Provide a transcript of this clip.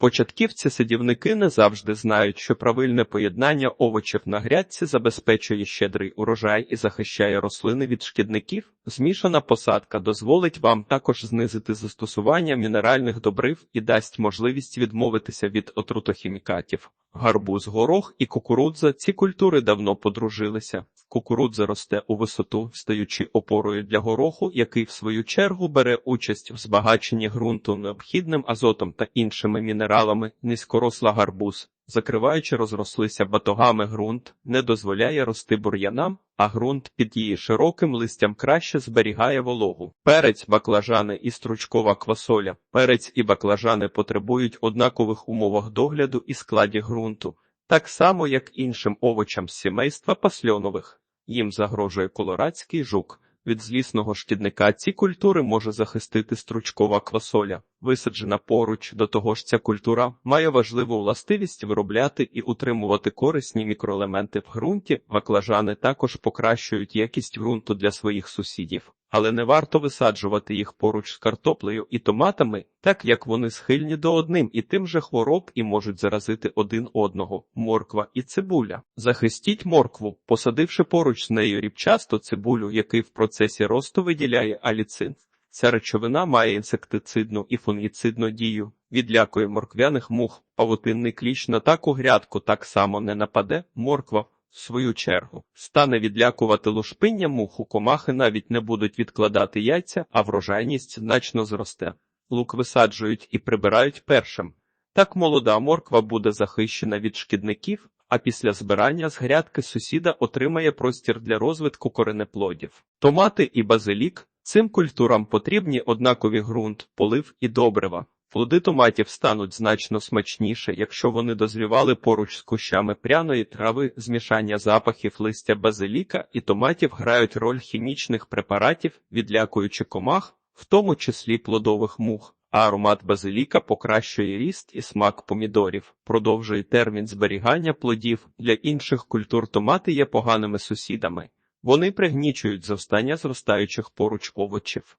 Початківці-садівники не завжди знають, що правильне поєднання овочів на грядці забезпечує щедрий урожай і захищає рослини від шкідників. Змішана посадка дозволить вам також знизити застосування мінеральних добрив і дасть можливість відмовитися від отрутохімікатів. Гарбуз, горох і кукурудза – ці культури давно подружилися. Кукурудза росте у висоту, стаючи опорою для гороху, який в свою чергу бере участь в збагаченні ґрунту необхідним азотом та іншими мінералами. Низькоросла гарбуз, закриваючи розрослися батогами ґрунт, не дозволяє рости бур'янам, а ґрунт під її широким листям краще зберігає вологу. Перець, баклажани і стручкова квасоля. Перець і баклажани потребують однакових умовах догляду і складі ґрунту, так само як іншим овочам сімейства пасльонових. Їм загрожує колорадський жук. Від злісного шкідника ці культури може захистити стручкова квасоля. Висаджена поруч, до того ж ця культура має важливу властивість виробляти і утримувати корисні мікроелементи в ґрунті. Баклажани також покращують якість ґрунту для своїх сусідів, але не варто висаджувати їх поруч з картоплею і томатами, так як вони схильні до одним і тим же хвороб і можуть заразити один одного. Морква і цибуля. Захистіть моркву, посадивши поруч з нею рібчасту цибулю, який в процесі росту виділяє аліцин. Ця речовина має інсектицидну і фунгіцидну дію, відлякує морквяних мух, павутинний кліщ на таку грядку так само не нападе, морква, в свою чергу, стане відлякувати лушпиння муху, комахи навіть не будуть відкладати яйця, а врожайність значно зросте. Лук висаджують і прибирають першим. Так молода морква буде захищена від шкідників, а після збирання з грядки сусіда отримає простір для розвитку коренеплодів. Томати і базилік Цим культурам потрібні однакові ґрунт, полив і добрива. Плоди томатів стануть значно смачніше, якщо вони дозрівали поруч з кущами пряної трави, змішання запахів листя базиліка і томатів грають роль хімічних препаратів, відлякуючи комах, в тому числі плодових мух. А аромат базиліка покращує ріст і смак помідорів, продовжує термін зберігання плодів. Для інших культур томати є поганими сусідами. Вони пригнічують зростання зростаючих поруч овочів.